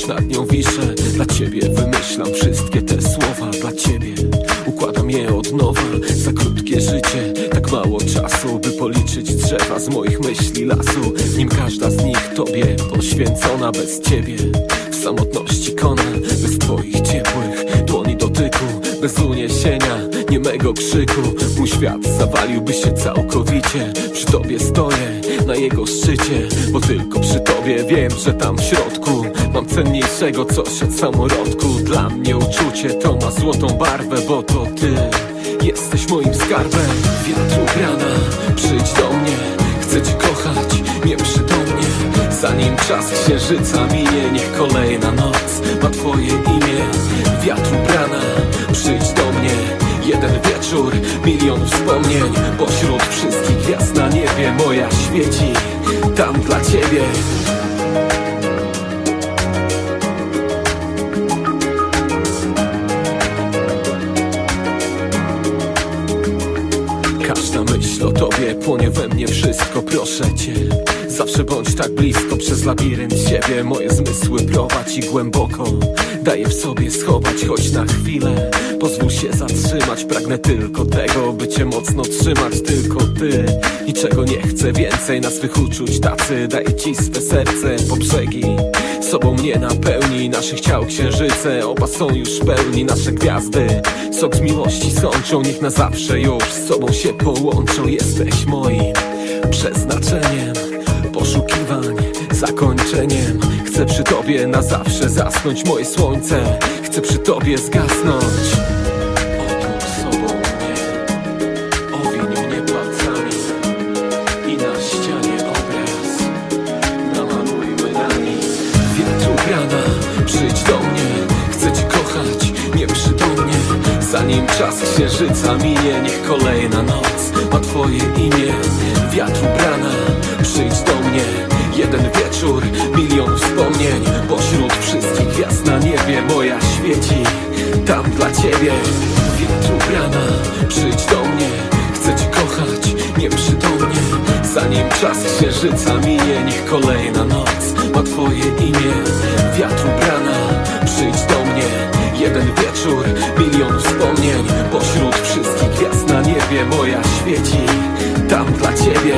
wciąż nad nią wiszę Dla ciebie wymyślam wszystkie te słowa Dla ciebie układam je od nowa Za krótkie życie, tak mało czasu By policzyć drzewa z moich myśli lasu. Nim każda z nich tobie poświęcona Bez ciebie w samotności kona Bez twoich ciepłych dłoni dotyku Bez uniesienia niemego krzyku. Mój świat zawaliłby się całkowicie. Przy tobie stoję na jego szczycie Bo tylko przy tobie wiem, że tam w środku Mam cenniejszego coś od samorodku. Dla mnie uczucie to ma złotą barwę Bo to ty jesteś moim skarbem. Wiatru grana, przyjdź do mnie. Chcę cię kochać, nieprzytomnie Zanim czas księżyca minie Niech kolejna noc ma twoje imię. Wiatru brana, milion wspomnień Pośród wszystkich gwiazd na niebie Moja świeci tam dla ciebie płonie we mnie wszystko, proszę cię. Zawsze bądź tak blisko przez labirynt siebie. Moje zmysły prowadź i głęboko. Daję w sobie schować choć na chwilę. Pozwól się zatrzymać, pragnę tylko tego By cię mocno trzymać, tylko ty. Niczego nie chcę więcej na swych uczuć tacy. Daję ci swe serce po brzegi Sobą mnie napełni, naszych ciał księżyce Oba są już pełni, nasze gwiazdy. Sok z miłości sączą, niech na zawsze już Z sobą się połączą, jesteś moim przeznaczeniem Poszukiwań, zakończeniem. Chcę przy tobie na zawsze zasnąć moje słońce Chcę przy tobie zgasnąć Wiatru grana, przyjdź do mnie Chcę cię kochać, nieprzytomnie Zanim czas księżyca minie Niech kolejna noc ma twoje imię. Wiatru brana, przyjdź do mnie. Jeden wieczór, milion wspomnień. Pośród wszystkich gwiazd na niebie Moja świeci tam dla ciebie. Wiatru brana, przyjdź do mnie. Chcę cię kochać, nieprzytomnie Zanim czas księżyca minie Niech kolejna noc twoje imię. Wiatru brana, przyjdź do mnie. Jeden wieczór, milion wspomnień. Pośród wszystkich gwiazd na niebie Moja świeci. Tam dla ciebie